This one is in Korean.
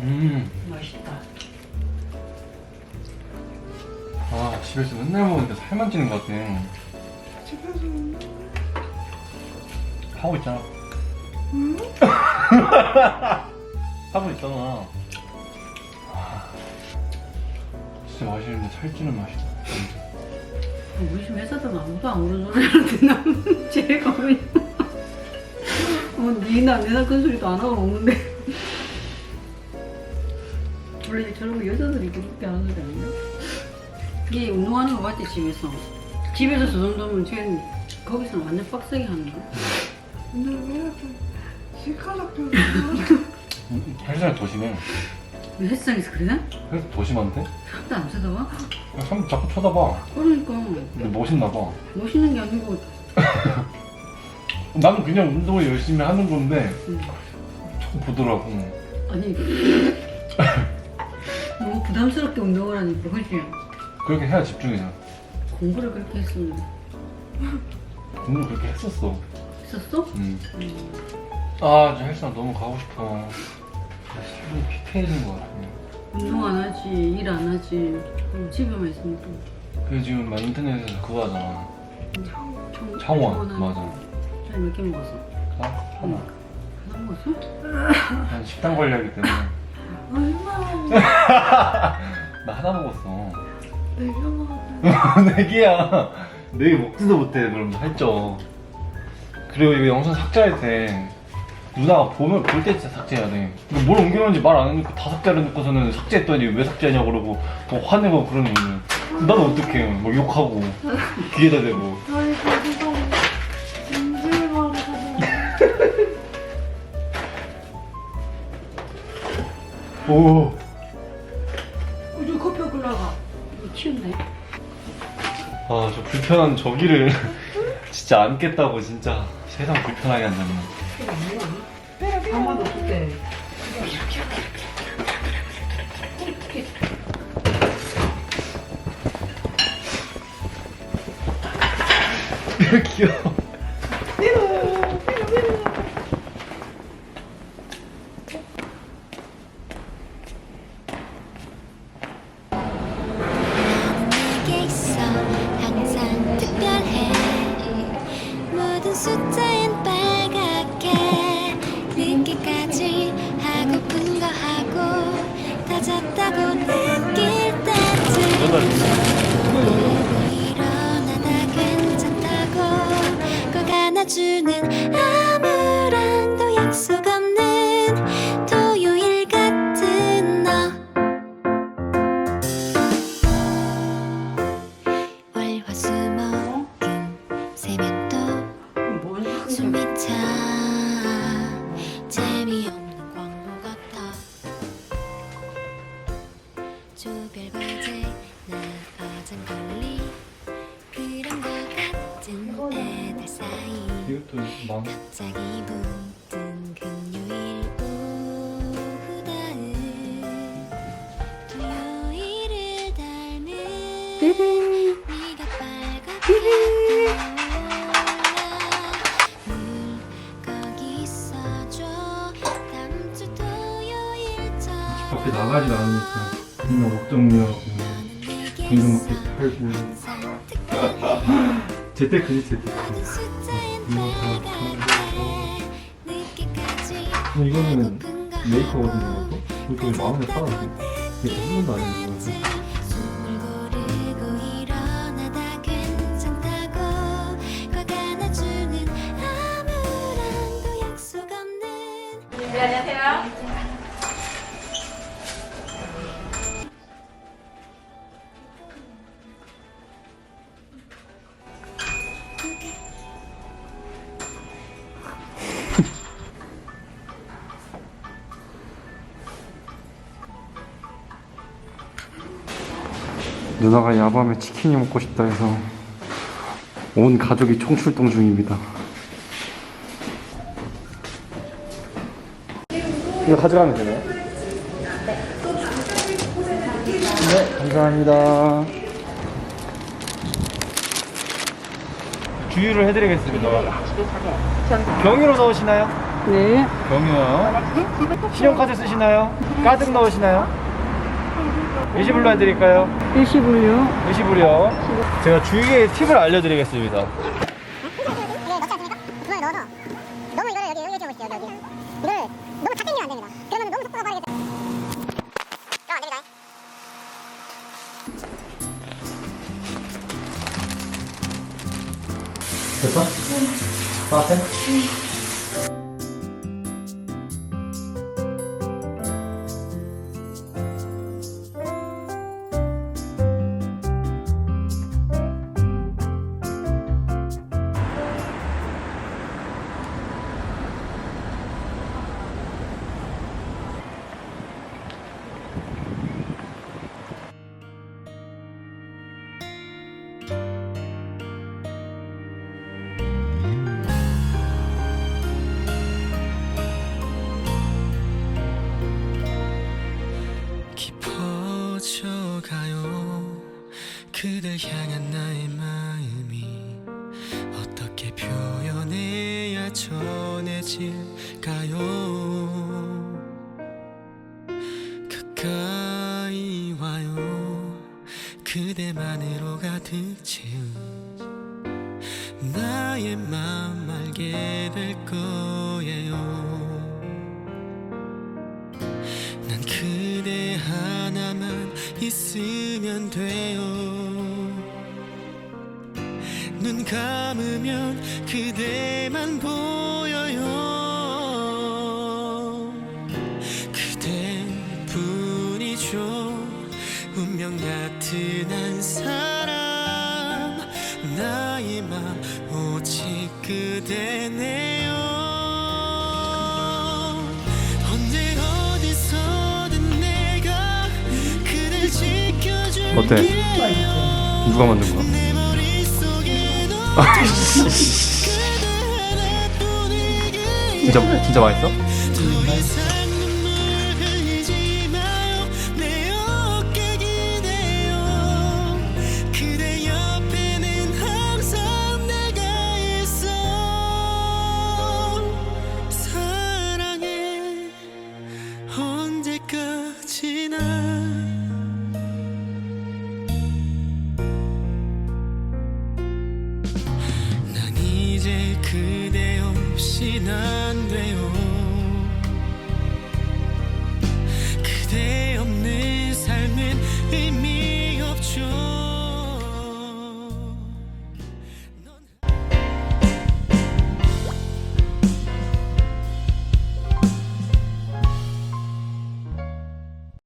음, 맛있다. 아 집에서 맨날 먹으니까 살만 찌는 것 같아. 하고 있잖아. 하고 있잖아. 아, 진짜 맛있는데 살찌는 맛이다. 우리 집 회사도 아무도 안 그런 소리 하는데 나는 제일 가만히 있어. 어, 니나 내나 큰 소리도 안 하고 먹는데. 원래 저런 거 여자들이 그렇게 하는 소리 아니야? 이게 운동하는 거 봤지 집에서. 집에서 저 정도면 쟤는 거기서는 완전 빡세게 하는 거야. 근데 왜 약간 시카락해서 음, 헬스장 더 심해. 왜 헬스장에서 그래? 헬스 더 심한데? 사람도 안 쳐다봐? 사람 자꾸 쳐다봐. 그러니까 근데 멋있나 봐. 멋있는 게 아니고 나는 그냥 운동을 열심히 하는 건데 음. 자꾸 보더라고. 아니 너무 부담스럽게 운동을 하니까 그치? 그렇게 해야 집중이잖아. 공부를 그렇게 했으면 공부 그렇게 했었어. 했었어? 음. 음. 아, 저 헬스장 너무 가고 싶어. 살이 피폐해진 것 같아. 운동 안 하지 일 안 하지 음, 집에만 있으니까 그래 지금 막 인터넷에서 그거 하잖아. 청- 창원 청원하는 맞아. 거. 몇개 먹었어? 나 하나. 하나 먹었어? 난 식단 관리하기 때문에 얼마 나 하나 먹었어. 내가 네 개야. 네개 먹지도 못해. 그럼 살쪄. 그리고 이거 영상 삭제할 때 누나가 보면 볼 때 진짜 삭제해야 돼. 근데 뭘 옮겨놓은지 말안 하니까 다 삭제를 놓고서는 삭제했더니 왜 삭제하냐고 그러고 뭐 화내고 그러는 거는 나는 어떡해. 뭐 욕하고 귀에다 대고. 거 오. 어, 저 커피 올라가 치운대 아, 저 불편한 저기를 진짜 앉겠다고 진짜 세상 불편하게 앉았네. 아무도 없을 때 귀여워. 사이 이것도 만 갑자기 붙은 금요일 오후다은 토요일을 닮은 네가 빨갛게 물고기 있어줘 다음 주 토요일처럼 밖에 나가지 않으니까. 내게 공동마켓 있어 팔고. 재테크지 재테크. 모든 숫자엔 어, 이거는 메이커거든요. 만 원에 팔았는데 이게 한 번도 안 괜찮다고 꽉 안아주는 아 누나가 야밤에 치킨이 먹고 싶다 해서 온 가족이 총출동 중입니다. 이거 가져가면 되나요? 네, 감사합니다. 주유를 해드리겠습니다. 경유로 넣으시나요? 네. 경유요. 신용카드 쓰시나요? 가득 넣으시나요? 일시불로 해드릴까요? 일시불요. 일시불이요. 제가 주유의 팁을 알려드리겠습니다. 주머니 넣어서 너무 이거를 여기 여기 여기 여기 여기 이거를 너무 작게 넣으면 안 됩니다. 그러면 너무 속도가 빠르게 돼. 그럼 안 됩니다. 됐어? 따뜻해? 깊 그댈 향한 나의 마음이 어떻게 표현해야 전해질까요? 가까이 와요. 그대만으로 가득 채운 나의 맘 알게 될 거예요. 난 그대 하나만 있으면 돼요 눈 감으면 그대만 보여요 그대뿐이죠 운명 같은 한 사람 나의 맘 오직 그대네요 언제 어디서든 내가 그댈 지켜줄게요 어때? 누가 만든 거야? 진짜 진짜 맛있어? 눈물